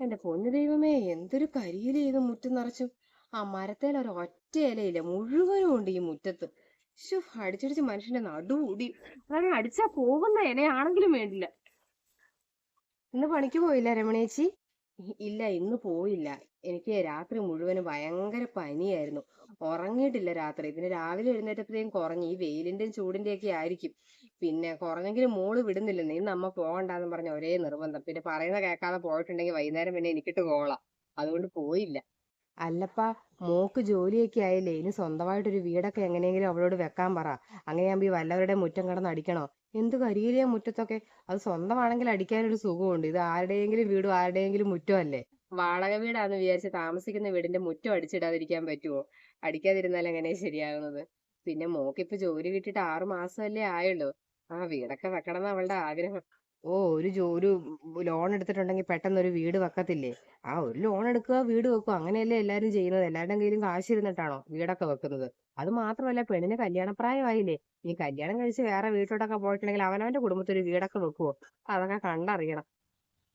എന്റെ പൊന്നു ദൈവമേ എന്തൊരു കരിയില ഇത് മുറ്റം നിറച്ചു. ആ മരത്തേൽ ഒരു ഒറ്റ ഇലയില്ല മുഴുവനും ഉണ്ട് ഈ മുറ്റത്ത്. അടിച്ചടിച്ച് മനുഷ്യന്റെ നടുകൂടി അതാണ് അടിച്ചാ പോകുന്ന ഇലയാണെങ്കിലും വേണ്ടില്ല. ഇന്ന് പണിക്ക് പോയില്ല രമണേച്ചി ഇല്ല ഇന്ന് പോയില്ല. എനിക്ക് രാത്രി മുഴുവനും ഭയങ്കര പനിയായിരുന്നു. ഉറങ്ങിയിട്ടില്ല രാത്രി. പിന്നെ രാവിലെ എഴുന്നേറ്റപ്പോഴത്തേക്കും കുറഞ്ഞു. ഈ വെയിലിന്റെയും ചൂടിന്റെയും ഒക്കെ ആയിരിക്കും. പിന്നെ കുറഞ്ഞെങ്കിലും മോൾ വിടുന്നില്ല. ഇന്ന് അമ്മ പോകണ്ടെന്ന് പറഞ്ഞ ഒരേ നിർബന്ധം. പിന്നെ പറയുന്ന കേൾക്കാതെ പോയിട്ടുണ്ടെങ്കിൽ വൈകുന്നേരം പിന്നെ എനിക്കിട്ട് കോളാം. അതുകൊണ്ട് പോയില്ല. അല്ലപ്പാ മോക്ക് ജോലിയൊക്കെ ആയില്ലേ? ഇനി സ്വന്തമായിട്ടൊരു വീടൊക്കെ എങ്ങനെയെങ്കിലും അവളോട് വെക്കാൻ പറ. അങ്ങനെയാകുമ്പോ ഈ വല്ലവരുടെ മുറ്റം കിടന്ന് അടിക്കണോ? എന്ത് കരിയിലെയാ മുറ്റത്തൊക്കെ? അത് സ്വന്തമാണെങ്കിൽ അടിക്കാനൊരു സുഖമുണ്ട് ഇത് ആരുടെയെങ്കിലും വീടും ആരുടെയെങ്കിലും മുറ്റമല്ലേ വാടക വീടാന്ന് വിചാരിച്ച് താമസിക്കുന്ന വീടിന്റെ മുറ്റം അടിച്ചിടാതിരിക്കാൻ പറ്റുമോ അടിക്കാതിരുന്നാൽ എങ്ങനെ ശരിയാകുന്നത് പിന്നെ മോക്കിപ്പോ ജോലി കിട്ടിയിട്ട് ആറു മാസമല്ലേ ആയുള്ളൂ. ആ വീടൊക്കെ വെക്കണം എന്ന് അവളുടെ ആഗ്രഹം. ഓ ഒരു ജോ ഒരു ലോൺ എടുത്തിട്ടുണ്ടെങ്കിൽ പെട്ടെന്ന് ഒരു വീട് വെക്കത്തില്ലേ? ആ ഒരു ലോൺ എടുക്കുക വീട് വെക്കുക അങ്ങനെയല്ലേ എല്ലാവരും ചെയ്യുന്നത്. എല്ലാവരുടെയും കയ്യിലും കാശ് ഇരുന്നിട്ടാണോ വീടൊക്കെ വെക്കുന്നത്? അത് മാത്രമല്ല പെണ്ണിന് കല്യാണപ്രായമായില്ലേ? ഈ കല്യാണം കഴിച്ച് വേറെ വീട്ടിലോട്ടൊക്കെ പോയിട്ടുണ്ടെങ്കിൽ അവനവന്റെ കുടുംബത്തിൽ ഒരു വീടൊക്കെ വെക്കുവോ? അതൊക്കെ കണ്ടറിയണം.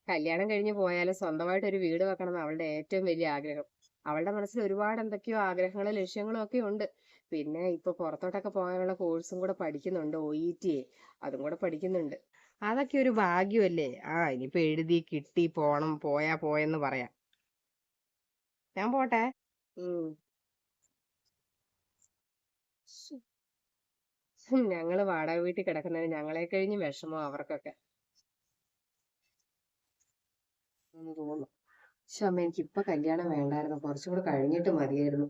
കല്യാണം കഴിഞ്ഞ് പോയാലും സ്വന്തമായിട്ട് ഒരു വീട് വെക്കണം അവളുടെ ഏറ്റവും വലിയ ആഗ്രഹം. അവളുടെ മനസ്സിൽ ഒരുപാട് എന്തൊക്കെയോ ആഗ്രഹങ്ങളും ലക്ഷ്യങ്ങളും ഒക്കെ ഉണ്ട്. പിന്നെ ഇപ്പൊ പുറത്തോട്ടൊക്കെ പോകാനുള്ള കോഴ്സും കൂടെ പഠിക്കുന്നുണ്ട് ഒ ഇ ടി അതും കൂടെ പഠിക്കുന്നുണ്ട്. അതൊക്കെ ഒരു ഭാഗ്യമല്ലേ? ആ ഇനിയിപ്പോ എഴുതി കിട്ടി പോണം പോയാ പോയെന്ന് പറയാം. ഞാൻ പോട്ടെ. ഞങ്ങൾ വാടക വീട്ടിൽ കിടക്കുന്നതിന് ഞങ്ങളെ കഴിഞ്ഞ് വിഷമോ അവർക്കൊക്കെ. തോന്നുന്നു. ശമ്മ അമ്മ എനിക്ക് ഇപ്പൊ കല്യാണം വേണ്ടായിരുന്നു. കുറച്ചും കൂടെ കഴിഞ്ഞിട്ട് മതിയായിരുന്നു.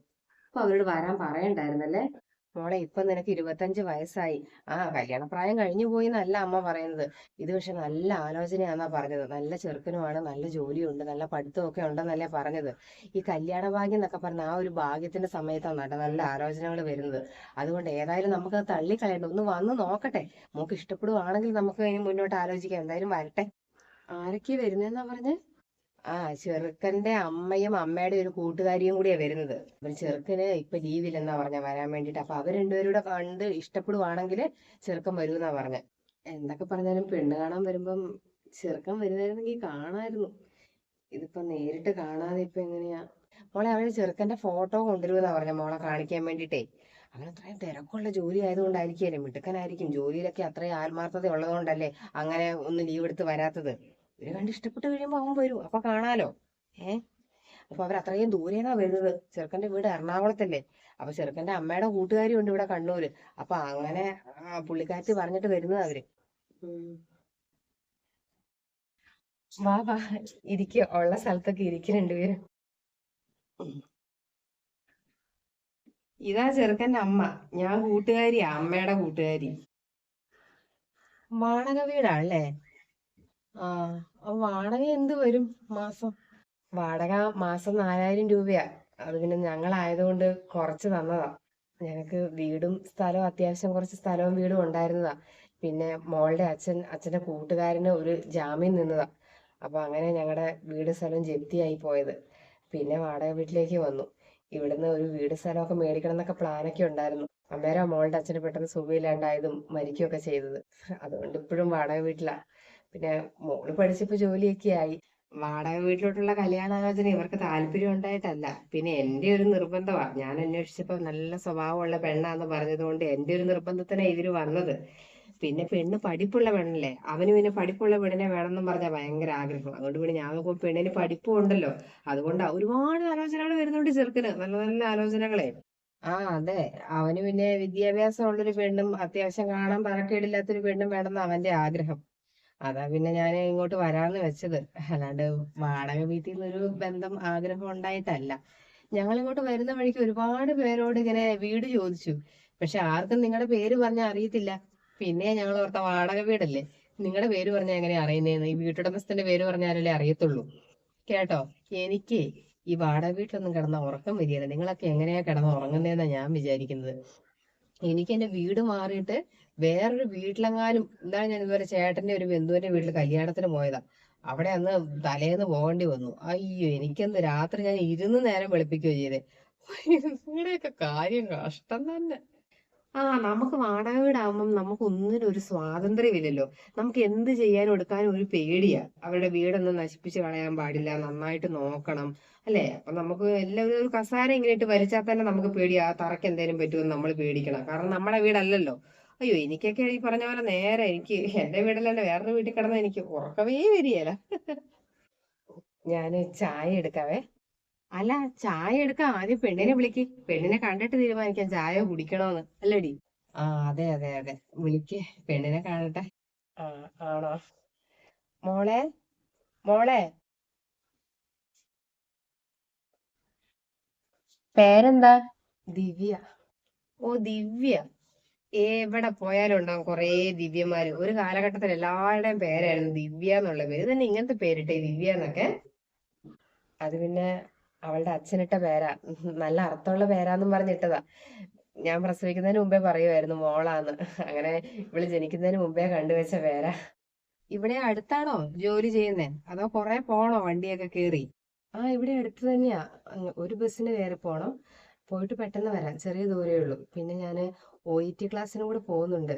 അപ്പൊ അവരോട് വരാൻ പറയണ്ടായിരുന്നല്ലേ? മോളെ ഇപ്പൊ നിനക്ക് ഇരുപത്തഞ്ച് വയസ്സായി. ആ കല്യാണ പ്രായം കഴിഞ്ഞു പോയി എന്നല്ല അമ്മ പറയുന്നത്. ഇത് പക്ഷെ നല്ല ആലോചനയാന്നാ പറഞ്ഞത്. നല്ല ചെറുക്കനുമാണ് നല്ല ജോലിയുണ്ട് നല്ല പഠിത്തമൊക്കെ ഉണ്ടെന്നല്ലേ പറഞ്ഞത്. ഈ കല്യാണ ഭാഗ്യം എന്നൊക്കെ പറഞ്ഞ ആ ഒരു ഭാഗ്യത്തിന്റെ സമയത്താണ് നല്ല നല്ല ആലോചനകൾ വരുന്നത്. അതുകൊണ്ട് ഏതായാലും നമുക്ക് അത് തള്ളിക്കളയണ്ട. ഒന്ന് വന്ന് നോക്കട്ടെ. മോക്ക് ഇഷ്ടപ്പെടുവാണെങ്കിൽ നമുക്ക് ഇനി മുന്നോട്ട് ആലോചിക്കാം. എന്തായാലും വരട്ടെ. ആരൊക്കെയാ വരുന്നതെന്നാ പറഞ്ഞേ? ആ ചെറുക്കന്റെ അമ്മയും അമ്മയുടെ ഒരു കൂട്ടുകാരിയും കൂടിയാ വരുന്നത്. അപ്പം ചെറുക്കന് ഇപ്പൊ ലീവില്ലെന്നാ പറഞ്ഞ വരാൻ വേണ്ടിട്ട് അപ്പൊ അവർ രണ്ടുപേരും കൂടെ കണ്ട് ഇഷ്ടപ്പെടുവാണെങ്കിൽ ചെറുക്കൻ വരുമെന്നാ പറഞ്ഞ. എന്തൊക്കെ പറഞ്ഞാലും പെണ്ണ് കാണാൻ വരുമ്പം ചെറുക്കൻ വരുന്നായിരുന്നെങ്കിൽ കാണായിരുന്നു ഇതിപ്പോ നേരിട്ട് കാണാതെ ഇപ്പൊ എങ്ങനെയാ? മോളെ അവന് ചെറുക്കന്റെ ഫോട്ടോ കൊണ്ടുവരുമെന്നാ പറഞ്ഞ മോളെ കാണിക്കാൻ വേണ്ടിട്ടേ അവൻ അത്രയും തിരക്കുള്ള ജോലി ആയതുകൊണ്ടായിരിക്കുമല്ലേ മിടുക്കനായിരിക്കും. ജോലിയിലൊക്കെ അത്രയും ആത്മാർത്ഥത ഉള്ളതുകൊണ്ടല്ലേ അങ്ങനെ ഒന്ന് ലീവ് എടുത്ത് വരാത്തത്. ഇവർ കണ്ട് ഇഷ്ടപ്പെട്ട് കഴിയുമ്പോ അവൻ വരും. അപ്പൊ കാണാലോ? ഏ? അപ്പൊ അവർ അത്രയും ദൂരേന്നാ വരുന്നത്. ചെറുക്കന്റെ വീട് എറണാകുളത്തല്ലേ. അപ്പൊ ചെറുക്കന്റെ അമ്മയുടെ കൂട്ടുകാരി ഉണ്ട് ഇവിടെ കണ്ണൂര്. അപ്പൊ അങ്ങനെ ആ, പുള്ളിക്കാരത്തി പറഞ്ഞിട്ട് വരുന്നത് അവർ. വാ വാ. ഇരിക്ക. ഉള്ള സ്ഥലത്തൊക്കെ ഇരിക്കുന്നുണ്ട് ഉം. ഇതാ ചെറുക്കന്റെ അമ്മ. ഞാൻ കൂട്ടുകാരിയാ അമ്മയുടെ കൂട്ടുകാരി. വാടക വീടാണല്ലേ ആ. വാടക എന്ത് വരും മാസം? വാടക മാസം നാലായിരം രൂപയാ. അത് പിന്നെ ഞങ്ങളായതുകൊണ്ട് കുറച്ച് തന്നതാ. ഞങ്ങൾക്ക് വീടും സ്ഥലവും അത്യാവശ്യം കുറച്ച് സ്ഥലവും വീടും ഉണ്ടായിരുന്നതാ. പിന്നെ മോളുടെ അച്ഛൻ അച്ഛന്റെ കൂട്ടുകാരന് ഒരു ജാമ്യം നിന്നതാ. അപ്പൊ അങ്ങനെ ഞങ്ങളുടെ വീട് സ്ഥലം ജപ്തിയായി പോയത്. പിന്നെ വാടക വീട്ടിലേക്ക് വന്നു. ഇവിടുന്ന് ഒരു വീട് സ്ഥലമൊക്കെ മേടിക്കണം എന്നൊക്കെ പ്ലാനൊക്കെ ഉണ്ടായിരുന്നു. അന്നേരം മോളുടെ അച്ഛന് പെട്ടെന്ന് സുഖമില്ലാണ്ടായതും മരിക്കുകയൊക്കെ ചെയ്തത്. അതുകൊണ്ട് ഇപ്പോഴും വാടക വീട്ടിലാ. പിന്നെ മോൾ പഠിച്ചപ്പോ ജോലിയൊക്കെ ആയി. വാടക വീട്ടിലോട്ടുള്ള കല്യാണാലോചന ഇവർക്ക് താല്പര്യം ഉണ്ടായിട്ടല്ല. പിന്നെ എന്റെ ഒരു നിർബന്ധമാ ഞാൻ അന്വേഷിച്ചപ്പോ നല്ല സ്വഭാവമുള്ള പെണ്ണാന്ന് പറഞ്ഞതുകൊണ്ട് എന്റെ ഒരു നിർബന്ധത്തിനാ ഇവർ വന്നത്. പിന്നെ പെണ്ണ് പഠിപ്പുള്ള പെണ്ണല്ലേ? അവന് പിന്നെ പഠിപ്പുള്ള പെണ്ണിനെ വേണമെന്നും പറഞ്ഞാ ഭയങ്കര ആഗ്രഹം. അതുകൊണ്ട് പിന്നെ ഞാൻ നോക്കുമ്പോ പെണ്ണിന് പഠിപ്പും ഉണ്ടല്ലോ. അതുകൊണ്ട് ഒരുപാട് ആലോചനകൾ വരുന്നുണ്ട് ചെറുക്കന്. നല്ല നല്ല ആലോചനകളെ. ആ അതെ. അവന് പിന്നെ വിദ്യാഭ്യാസം ഉള്ളൊരു പെണ്ണും അത്യാവശ്യം കാണാൻ പറക്കേടില്ലാത്തൊരു പെണ്ണും വേണമെന്ന് അവന്റെ ആഗ്രഹം. അതാ പിന്നെ ഞാൻ ഇങ്ങോട്ട് വരാന്ന് വെച്ചത്. അല്ലാണ്ട് വാടക വീട്ടിൽ നിന്നൊരു ബന്ധം ആഗ്രഹം ഉണ്ടായിട്ടല്ല. ഞങ്ങൾ ഇങ്ങോട്ട് വരുന്ന വഴിക്ക് ഒരുപാട് പേരോട് ഇങ്ങനെ വീട് ചോദിച്ചു. പക്ഷെ ആർക്കും നിങ്ങളുടെ പേര് പറഞ്ഞാൽ അറിയത്തില്ല. പിന്നെ ഞങ്ങൾ ഓർത്ത വാടക വീടല്ലേ? നിങ്ങളുടെ പേര് പറഞ്ഞാൽ എങ്ങനെ അറിയുന്നേന്ന്? ഈ വീട്ടുടമസ്ഥന്റെ പേര് പറഞ്ഞാലല്ലേ അറിയത്തുള്ളൂ. കേട്ടോ? എനിക്ക് ഈ വാടക വീട്ടിലൊന്നും കിടന്ന ഉറക്കം വരികയില്ല. നിങ്ങളൊക്കെ എങ്ങനെയാ കിടന്ന് ഉറങ്ങുന്നതെന്നാ ഞാൻ വിചാരിക്കുന്നത്. എനിക്ക് എന്റെ വീട് മാറിയിട്ട് വേറൊരു വീട്ടിലെങ്ങാനും എന്താണ് ഞാൻ ഇതുവരെ ചേട്ടന്റെ ഒരു ബന്ധുവിന്റെ വീട്ടിൽ കല്യാണത്തിന് പോയതാ. അവിടെ അന്ന് തലേന്ന് പോകേണ്ടി വന്നു. അയ്യോ എനിക്കന്ന് രാത്രി ഞാൻ ഇരുന്ന് നേരം വെളുപ്പിക്കുകയോ ചെയ്തേ. നിങ്ങളുടെയൊക്കെ കാര്യം കഷ്ടം തന്നെ. ആ നമുക്ക് വാടക വീടാകുമ്പം നമുക്ക് ഒന്നിനും ഒരു സ്വാതന്ത്ര്യമില്ലല്ലോ. നമുക്ക് എന്ത് ചെയ്യാനും എടുക്കാനും ഒരു പേടിയാ. അവരുടെ വീടൊന്നും നശിപ്പിച്ച് കളയാൻ പാടില്ല. നന്നായിട്ട് നോക്കണം അല്ലേ? അപ്പൊ നമുക്ക് എല്ലാവരും ഒരു കസാര ഇങ്ങനെ ഇട്ട് വലിച്ചാൽ തന്നെ നമുക്ക് പേടിയാ. തറയ്ക്ക് എന്തേലും പറ്റുമെന്ന് നമ്മൾ പേടിക്കണം. കാരണം നമ്മുടെ വീടല്ലല്ലോ. അയ്യോ എനിക്കൊക്കെ ഈ പറഞ്ഞ പോലെ നേരെ എനിക്ക് എന്റെ വീടല്ലല്ലോ വേറൊരു വീട്ടിൽ കിടന്ന എനിക്ക് ഉറക്കമേ വരികയില്ല. ഞാൻ ചായ എടുക്കാവേ. അല്ല ചായ എടുക്കാൻ ആദ്യം പെണ്ണിനെ വിളിക്ക്. പെണ്ണിനെ കണ്ടിട്ട് തീരുമാനിക്കാം. ചായ കുടിക്കണോന്ന്. അല്ലടി. ആ അതെ അതെ അതെ. വിളിക്ക്. പെണ്ണിനെ കാണട്ടെ. ആ ആണോ? മോളെ? മോളെ? പേരെന്താ? ദിവ്യ. ഓ ദിവ്യ. എവിടെ പോയാലും ഉണ്ടാവും കൊറേ ദിവ്യമാര് ഒരു കാലഘട്ടത്തിൽ എല്ലാവരുടെയും പേരായിരുന്നു ദിവ്യ എന്നുള്ള പേര്. തന്നെ ഇങ്ങനത്തെ പേരിട്ടെ ദിവ്യ എന്നൊക്കെ. അത് പിന്നെ അവളുടെ അച്ഛനിട്ട പേരാ. നല്ല അർത്ഥമുള്ള പേരാന്നും പറഞ്ഞിട്ടതാ ഞാൻ പ്രസവിക്കുന്നതിന് മുമ്പേ പറയുമായിരുന്നു മോളാന്ന്. അങ്ങനെ ഇവൾ ജനിക്കുന്നതിന് മുമ്പേ കണ്ടുവെച്ച പേരാ. ഇവിടെ അടുത്താണോ ജോലി ചെയ്യുന്നേ? അതോ കൊറേ പോണോ വണ്ടിയൊക്കെ കേറി? ആ ഇവിടെ അടുത്ത് തന്നെയാ. ഒരു ബസ്സിന് കയറി പോണം. പോയിട്ട് പെട്ടെന്ന് വരാം. ചെറിയ ദൂരേ ഉള്ളൂ. പിന്നെ ഞാൻ ഒ ഇ ടി ക്ലാസ്സിനും കൂടെ പോകുന്നുണ്ട്.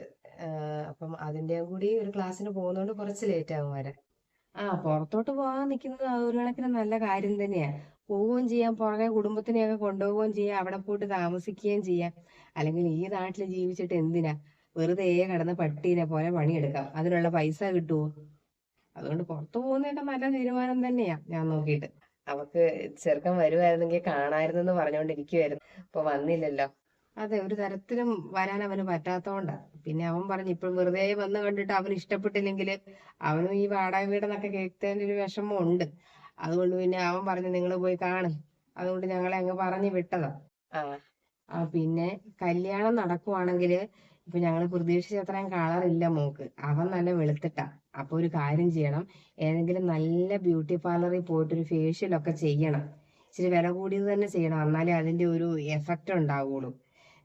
അപ്പം അതിന്റെയും കൂടി ഒരു ക്ലാസ്സിന് പോകുന്നതുകൊണ്ട് കുറച്ച് ലേറ്റ് ആകും വരാൻ. ആ പുറത്തോട്ട് പോകാൻ നിൽക്കുന്നത് ഒരു കണക്കിന് നല്ല കാര്യം തന്നെയാ. പോവുകയും ചെയ്യാം പുറകെ കുടുംബത്തിനെയൊക്കെ കൊണ്ടുപോവുകയും ചെയ്യാം അവിടെ പോയിട്ട് താമസിക്കുകയും ചെയ്യാം. അല്ലെങ്കിൽ ഈ നാട്ടിൽ ജീവിച്ചിട്ട് എന്തിനാ? വെറുതെ കിടന്ന് പട്ടീനെ പോലെ പണിയെടുക്കാം. അതിനുള്ള പൈസ കിട്ടുമോ അതുകൊണ്ട് പുറത്തു പോകുന്നതൊക്കെ നല്ല തീരുമാനം തന്നെയാ ഞാൻ നോക്കിയിട്ട്. അവക്ക് ചെറുക്കൻ വരുമായിരുന്നെങ്കിൽ കാണായിരുന്നെന്ന് പറഞ്ഞുകൊണ്ടിരിക്കുവായിരുന്നു ഇപ്പൊ വന്നില്ലല്ലോ. അതെ ഒരു തരത്തിലും വരാൻ അവന് പറ്റാത്തോണ്ടാ. പിന്നെ അവൻ പറഞ്ഞു ഇപ്പോൾ വെറുതെ വന്ന് കണ്ടിട്ട് അവന് ഇഷ്ടപ്പെട്ടില്ലെങ്കിൽ അവനും ഈ വാടക വീടെന്നൊക്കെ കേൾക്കുന്നതിന്റെ ഒരു വിഷമം ഉണ്ട് അതുകൊണ്ട് പിന്നെ അവൻ പറഞ്ഞു നിങ്ങൾ പോയി കാണ്. അതുകൊണ്ട് ഞങ്ങളെ അങ്ങ് പറഞ്ഞു വിട്ടതാ. ആ. ആ പിന്നെ കല്യാണം നടക്കുവാണെങ്കിൽ ഇപ്പൊ ഞങ്ങൾ പ്രതീക്ഷിച്ച അത്രയും കളറില്ല മോക്ക് അവൻ നല്ല വെളുത്തിട്ടാ. അപ്പൊ ഒരു കാര്യം ചെയ്യണം. ഏതെങ്കിലും നല്ല ബ്യൂട്ടി പാർലറിൽ പോയിട്ട് ഒരു ഫേഷ്യൽ ഒക്കെ ചെയ്യണം. ഇച്ചിരി വില കൂടിയത് തന്നെ ചെയ്യണം. എന്നാലേ അതിന്റെ ഒരു എഫക്റ്റ് ഉണ്ടാവുള്ളൂ.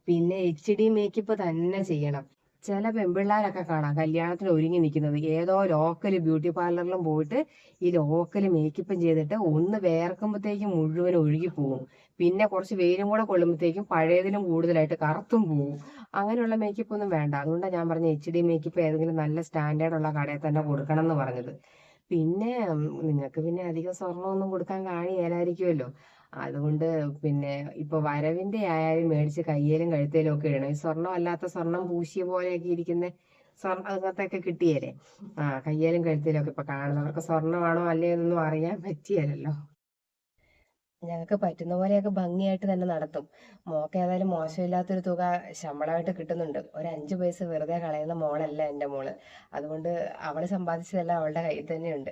പിന്നെ എച്ച് ഡി മേക്കപ്പ് തന്നെ ചെയ്യണം. ചില പെൺപിള്ളേരൊക്കെ കാണാം കല്യാണത്തിന് ഒരുങ്ങി നിൽക്കുന്നത് ഏതോ ലോക്കൽ ബ്യൂട്ടി പാർലറിലും പോയിട്ട് ഈ ലോക്കൽ മേക്കപ്പും ചെയ്തിട്ട് ഒന്ന് വേർക്കുമ്പോഴത്തേക്കും മുഴുവൻ ഒഴുകി പോകും പിന്നെ കുറച്ച് വെയിലും കൂടെ കൊള്ളുമ്പോഴത്തേക്കും പഴയതിലും കൂടുതലായിട്ട് കറുത്തും പോകും അങ്ങനെയുള്ള മേക്കപ്പ് ഒന്നും വേണ്ട. അതുകൊണ്ടാണ് ഞാൻ പറഞ്ഞ എച്ച് ഡി മേക്കപ്പ് ഏതെങ്കിലും നല്ല സ്റ്റാൻഡേർഡ് ഉള്ള കടയിൽ തന്നെ കൊടുക്കണം എന്ന് പറഞ്ഞത്. പിന്നെ നിങ്ങൾക്ക് പിന്നെ അധികം സ്വർണമൊന്നും കൊടുക്കാൻ കാണിയേലായിരിക്കുമല്ലോ അതുകൊണ്ട് പിന്നെ ഇപ്പൊ വരവിന്റെ ആയാലും മേടിച്ച് കയ്യിലും കഴുത്തേലും ഒക്കെ ഇടണം. ഈ സ്വർണം അല്ലാത്ത സ്വർണം പൂശിയ പോലെയൊക്കെ ഇരിക്കുന്ന സ്വർണ അങ്ങനത്തെയൊക്കെ കിട്ടിയല്ലേ? ആ കയ്യിലും കഴുത്തേലും ഒക്കെ ഇപ്പൊ കാണുന്നവർക്ക് സ്വർണമാണോ അല്ലേ എന്നൊന്നും അറിയാൻ പറ്റിയല്ലോ ഞങ്ങൾക്ക് പറ്റുന്ന പോലെയൊക്കെ ഭംഗിയായിട്ട് തന്നെ നടത്തും. മോക്ക് ഏതായാലും മോശമില്ലാത്തൊരു തുക ശമ്പളമായിട്ട് കിട്ടുന്നുണ്ട്. ഒരു അഞ്ച് പൈസ വെറുതെ കളയുന്ന മോളല്ല എന്റെ മോൾ. അതുകൊണ്ട് അവൾ സമ്പാദിച്ചതെല്ലാം അവളുടെ കയ്യിൽ തന്നെയുണ്ട്.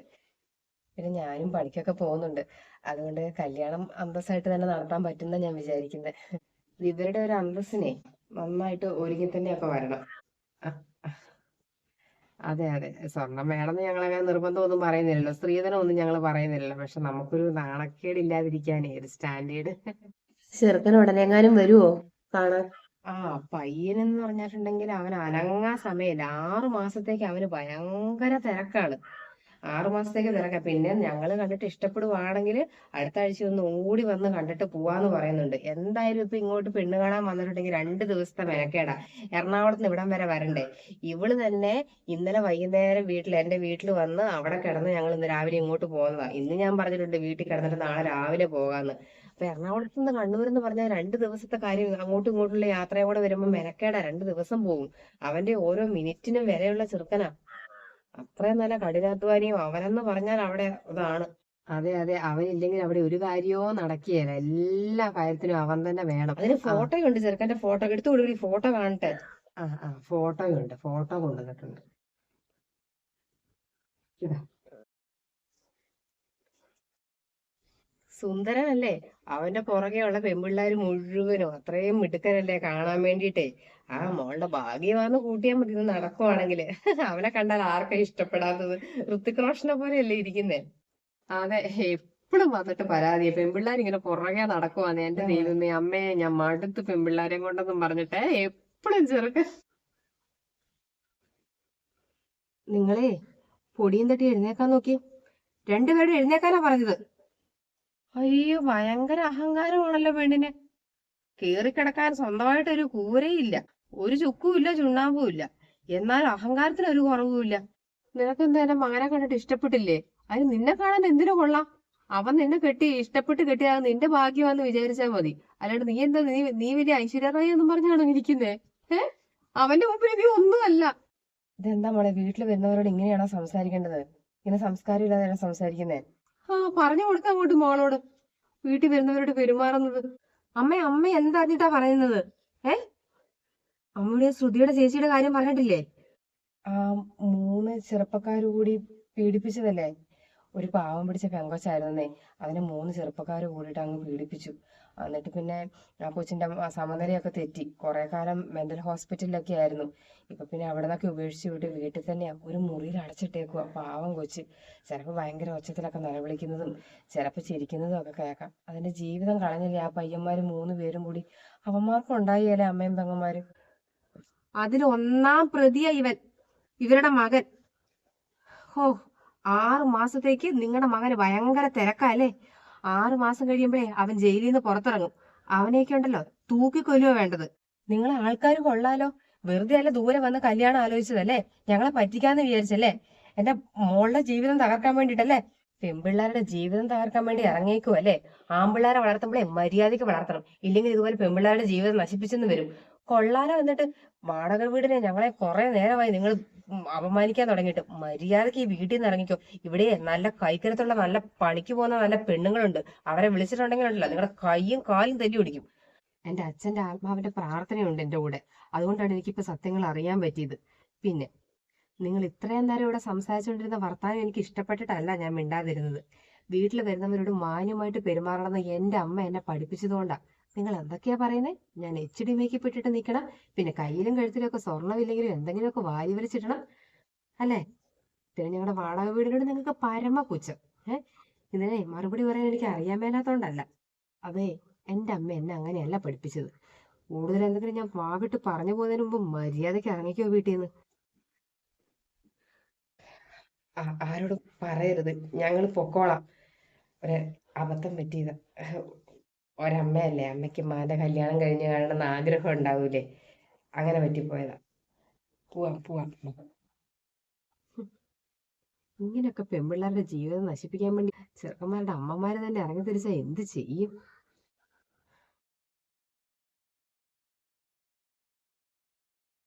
പിന്നെ ഞാനും പണിക്കൊക്കെ പോകുന്നുണ്ട്. അതുകൊണ്ട് കല്യാണം അന്തസ്സായിട്ട് തന്നെ നടത്താൻ പറ്റുന്ന ഞാൻ വിചാരിക്കുന്നത് ഇവരുടെ ഒരു അന്തസ്സിനെ നന്നായിട്ട് ഒരുങ്ങി തന്നെയൊക്കെ വരണം. അതെ അതെ. സ്വർണം വേണമെന്ന് ഞങ്ങളങ്ങനെ നിർബന്ധമൊന്നും പറയുന്നില്ലല്ലോ. സ്ത്രീധനം ഒന്നും ഞങ്ങൾ പറയുന്നില്ലല്ലോ. പക്ഷെ നമുക്കൊരു നാണക്കേട് ഇല്ലാതിരിക്കാനേ ഒരു സ്റ്റാൻഡേർഡ്. ചെറുക്കൻ ഉടനെങ്ങാനും വരുവോ കാണാൻ? ആ പയ്യനെന്ന് പറഞ്ഞിട്ടുണ്ടെങ്കിൽ അവൻ അനങ്ങാൻ സമയമില്ല. ആറു മാസത്തേക്ക് അവന് ഭയങ്കര തിരക്കാണ്. ആറു മാസത്തേക്ക് തിരക്കാ. പിന്നെ ഞങ്ങൾ കണ്ടിട്ട് ഇഷ്ടപ്പെടുവാണെങ്കിൽ അടുത്ത ആഴ്ച ഒന്ന് ഓടി വന്ന് കണ്ടിട്ട് പോവാന്ന് പറയുന്നുണ്ട്. എന്തായാലും ഇപ്പൊ ഇങ്ങോട്ട് പെണ്ണ് കാണാൻ വന്നിട്ടുണ്ടെങ്കിൽ രണ്ട് ദിവസത്തെ മെനക്കേടാ. എറണാകുളത്ത് നിന്ന് ഇവിടം വരെ വരണ്ടേ. ഇവൾ തന്നെ ഇന്നലെ വൈകുന്നേരം വീട്ടിൽ എന്റെ വീട്ടിൽ വന്ന് അവിടെ കിടന്ന് ഞങ്ങൾ ഇന്ന് രാവിലെ ഇങ്ങോട്ട് പോകുന്നതാ ഇന്ന് ഞാൻ പറഞ്ഞിട്ടുണ്ട് വീട്ടിൽ കിടന്നിട്ട് നാളെ രാവിലെ പോകാന്ന്. അപ്പൊ എറണാകുളത്ത് നിന്ന് കണ്ണൂർ എന്ന് പറഞ്ഞാൽ രണ്ട് ദിവസത്തെ കാര്യം അങ്ങോട്ടും ഇങ്ങോട്ടുള്ള യാത്രയും കൂടെ വരുമ്പോ മെനക്കേടാ. രണ്ട് ദിവസം പോകും അവന്റെ ഓരോ മിനിറ്റിനും വിലയുള്ള ചെറുക്കനാ. അത്രയും നല്ല കഠിനാധ്വാനിയും അവനെന്ന് പറഞ്ഞാൽ അവിടെ ഇതാണ്. അതെ അതെ. അവനില്ലെങ്കിൽ അവിടെ ഒരു കാര്യവും നടക്കുകയില്ല. എല്ലാ കാര്യത്തിനും അവൻ തന്നെ വേണം. അതിന് ഫോട്ടോ ഉണ്ട് ചെറുക്കന്റെ ഫോട്ടോ എടുത്തു കൊടുക്കടി ഫോട്ടോ കാണട്ടെ. ആ ആ. ഫോട്ടോ ഉണ്ട്. ഫോട്ടോ കൊണ്ടുവന്നിട്ടുണ്ട്. സുന്ദരനല്ലേ? അവന്റെ പുറകെയുള്ള പെൺപിള്ളേർ മുഴുവനും. അത്രയും മിടുക്കനല്ലേ? കാണാൻ വേണ്ടിയിട്ടേ. ആ മോളുടെ ഭാഗ്യമാന്ന് കൂട്ടിയാൽ മതി ഇത് നടക്കുവാണെങ്കിൽ. അവനെ കണ്ടാൽ ആർക്കാ ഇഷ്ടപ്പെടാത്തത്? ഋത്തിക് റോഷനെ പോലെയല്ലേ ഇരിക്കുന്നേ? അതെ എപ്പോഴും വന്നിട്ട് പരാതി പെൺപിള്ളേർ ഇങ്ങനെ പുറകെ നടക്കുവാന്ന്. എന്റെ ദൈവമേ അമ്മയെ ഞാൻ മടുത്ത് പെൺപിള്ളാരെ കൊണ്ടൊന്നും പറഞ്ഞിട്ട് എപ്പോഴും ചെറുക്ക. നിങ്ങളെ പൊടിയും തട്ടി എഴുന്നേക്കാൻ നോക്കി. രണ്ടുപേരും എഴുന്നേക്കാനാ പറഞ്ഞത്. അയ്യോ ഭയങ്കര അഹങ്കാരമാണല്ലോ പെണ്ണിന്. കേറിക്കിടക്കാൻ സ്വന്തമായിട്ടൊരു കൂരയില്ല. ഒരു ചുക്കുമില്ല ചുണ്ണാമ്പുമില്ല എന്നാൽ അഹങ്കാരത്തിന് ഒരു കുറവുമില്ല നിനക്കെന്താ എന്റെ മകനെ കണ്ടിട്ട് ഇഷ്ടപ്പെട്ടില്ലേ? അതിന് നിന്നെ കാണാൻ എന്തിനു കൊള്ളാം? അവൻ നിന്നെ കെട്ടി ഇഷ്ടപ്പെട്ട് കെട്ടിയത് നിന്റെ ഭാഗ്യമാന്ന് വിചാരിച്ചാൽ മതി. അല്ലാണ്ട് നീ എന്താ നീ നീ വലിയ ഐശ്വര്യറായി എന്ന് പറഞ്ഞാണ് ഇരിക്കുന്നേ? ഏ? അവന്റെ മുമ്പിൽ നീ ഒന്നുമല്ല. ഇതെന്താ മോളെ വീട്ടിൽ വരുന്നവരോട് ഇങ്ങനെയാണോ സംസാരിക്കേണ്ടത്? ഇങ്ങനെ സംസ്കാരം ഇല്ലാതെയാണ് സംസാരിക്കുന്നേ? ആ പറഞ്ഞു കൊടുക്ക അങ്ങോട്ട് മോളോട്. വീട്ടിൽ വരുന്നവരോട് പെരുമാറുന്നത്. അമ്മ അമ്മ എന്താഞ്ഞിട്ടാ പറയുന്നത്? ഏ? അമ്മയുടെ ശ്രുതിയുടെ ചേച്ചിയുടെ കാര്യം പറഞ്ഞിട്ടില്ലേ? ആ മൂന്ന് ചെറുപ്പക്കാർ കൂടി പീഡിപ്പിച്ചതല്ലേ? ഒരു പാവം പിടിച്ച പെങ്കൊച്ചായിരുന്നേ. അവനെ മൂന്ന് ചെറുപ്പക്കാർ കൂടിയിട്ട് അങ്ങ് പീഡിപ്പിച്ചു. എന്നിട്ട് പിന്നെ ആ കൊച്ചിന്റെ സമനിലയൊക്കെ തെറ്റി. കുറെ കാലം മെന്റൽ ഹോസ്പിറ്റലിലൊക്കെ ആയിരുന്നു. ഇപ്പൊ പിന്നെ അവിടെ നിന്നൊക്കെ ഉപേക്ഷിച്ച് വിട്ട് വീട്ടിൽ തന്നെയാ. ഒരു മുറിയിൽ അടച്ചിട്ടേക്കുക പാവം കൊച്ച്. ചിലപ്പോൾ ഭയങ്കര ഒച്ചത്തിലൊക്കെ നിലവിളിക്കുന്നതും ചിലപ്പോൾ ചിരിക്കുന്നതും ഒക്കെ കേൾക്കാം. അതിന്റെ ജീവിതം കളഞ്ഞില്ലേ ആ പയ്യന്മാര് മൂന്ന് പേരും കൂടി? അവന്മാർക്കും ഉണ്ടായില്ലേ അമ്മയും പെങ്ങന്മാരും? അതിൽ ഒന്നാം പ്രതിയ ഇവൻ. ഇവരുടെ മകൻ. ഓ ആറു മാസത്തേക്ക് നിങ്ങളുടെ മകന് ഭയങ്കര തിരക്കല്ലേ ആറു മാസം കഴിയുമ്പോഴേ അവൻ ജയിലിൽ നിന്ന് പുറത്തിറങ്ങും. അവനെയൊക്കെ ഉണ്ടല്ലോ തൂക്കിക്കൊല്ലുക വേണ്ടത്. നിങ്ങളെ ആൾക്കാർ കൊള്ളാലോ? വെറുതെ അല്ല ദൂരെ വന്ന് കല്യാണം ആലോചിച്ചതല്ലേ? ഞങ്ങളെ പറ്റിക്കാന്ന് വിചാരിച്ചല്ലേ? എന്റെ മോളുടെ ജീവിതം തകർക്കാൻ വേണ്ടിട്ടല്ലേ പെൺപിള്ളേരുടെ ജീവിതം തകർക്കാൻ വേണ്ടി ഇറങ്ങിയേക്കുവല്ലേ ആൺപിള്ളേരെ വളർത്തുമ്പോഴേ മര്യാദയ്ക്ക് വളർത്തണം. ഇല്ലെങ്കിൽ ഇതുപോലെ പെൺപിള്ളേരുടെ ജീവിതം നശിപ്പിച്ചെന്ന് വരും. കൊള്ളാലോ എന്നിട്ട് വാടക വീടിനെ ഞങ്ങളെ കുറെ നേരമായി നിങ്ങൾ അപമാനിക്കാൻ തുടങ്ങിയിട്ട്. മര്യാദയ്ക്ക് ഈ വീട്ടിൽ നിന്ന് ഇറങ്ങിക്കോ. ഇവിടെ നല്ല കൈക്കരത്തുള്ള നല്ല പണിക്ക് പോകുന്ന നല്ല പെണ്ണുങ്ങളുണ്ട്. അവരെ വിളിച്ചിട്ടുണ്ടെങ്കിൽ ഉണ്ടല്ലോ. നിങ്ങളുടെ കൈയും കാലും തല്ലി പിടിക്കും എന്റെ അച്ഛന്റെ ആത്മാവിന്റെ പ്രാർത്ഥനയുണ്ട് എന്റെ കൂടെ. അതുകൊണ്ടാണ് എനിക്കിപ്പോ സത്യങ്ങൾ അറിയാൻ പറ്റിയത്. പിന്നെ നിങ്ങൾ ഇത്രയും നേരം ഇവിടെ സംസാരിച്ചുകൊണ്ടിരുന്ന വർത്താനം എനിക്ക് ഇഷ്ടപ്പെട്ടിട്ടല്ല ഞാൻ മിണ്ടാതിരുന്നത്. വീട്ടിൽ വരുന്നവരോട് മാന്യമായിട്ട് പെരുമാറണമെന്ന് എന്റെ അമ്മ എന്നെ പഠിപ്പിച്ചതുകൊണ്ടാ. നിങ്ങൾ എന്തൊക്കെയാ പറയുന്നത് ഞാൻ എച്ച് ഡി മേക്കപ്പ് ഇട്ടിട്ട് നിൽക്കണം പിന്നെ കയ്യിലും കഴുത്തിലും ഒക്കെ സ്വർണമില്ലെങ്കിലും എന്തെങ്കിലുമൊക്കെ വാരി വലിച്ചിടണം. അല്ലേ? പിന്നെ ഞങ്ങളുടെ വാടക വീടിനോട് നിങ്ങൾക്ക് പരമ പുച്ഛം. ഏഹ് ഇതിനെ മറുപടി പറയാൻ എനിക്ക് അറിയാൻ മേലാത്തോണ്ടല്ല. അതേ എന്റെ അമ്മ എന്നെ അങ്ങനെയല്ല പഠിപ്പിച്ചത്. കൂടുതൽ എന്തെങ്കിലും ഞാൻ വാവിട്ട് പറഞ്ഞു പോകുന്നതിന് മുമ്പ് മര്യാദയ്ക്ക് ഇറങ്ങിക്കോ വീട്ടിൽ നിന്ന് ആരോടും പറയരുത്. ഞങ്ങൾ പൊക്കോളാം. ഒരു അബദ്ധം പറ്റിയത്. ഒരമ്മയല്ലേ അമ്മയ്ക്ക് മാന്റെ കല്യാണം കഴിഞ്ഞ് കാണണമെന്ന് ആഗ്രഹം ഉണ്ടാവൂലേ? അങ്ങനെ പറ്റിപ്പോയതാ. പോവാം പോവാം. ഇങ്ങനെയൊക്കെ പെൺപിള്ളേരുടെ ജീവിതം നശിപ്പിക്കാൻ വേണ്ടി ചെറുക്കന്മാരുടെ അമ്മമാര് തന്നെ ഇറങ്ങി തിരിച്ചാൽ എന്ത് ചെയ്യും?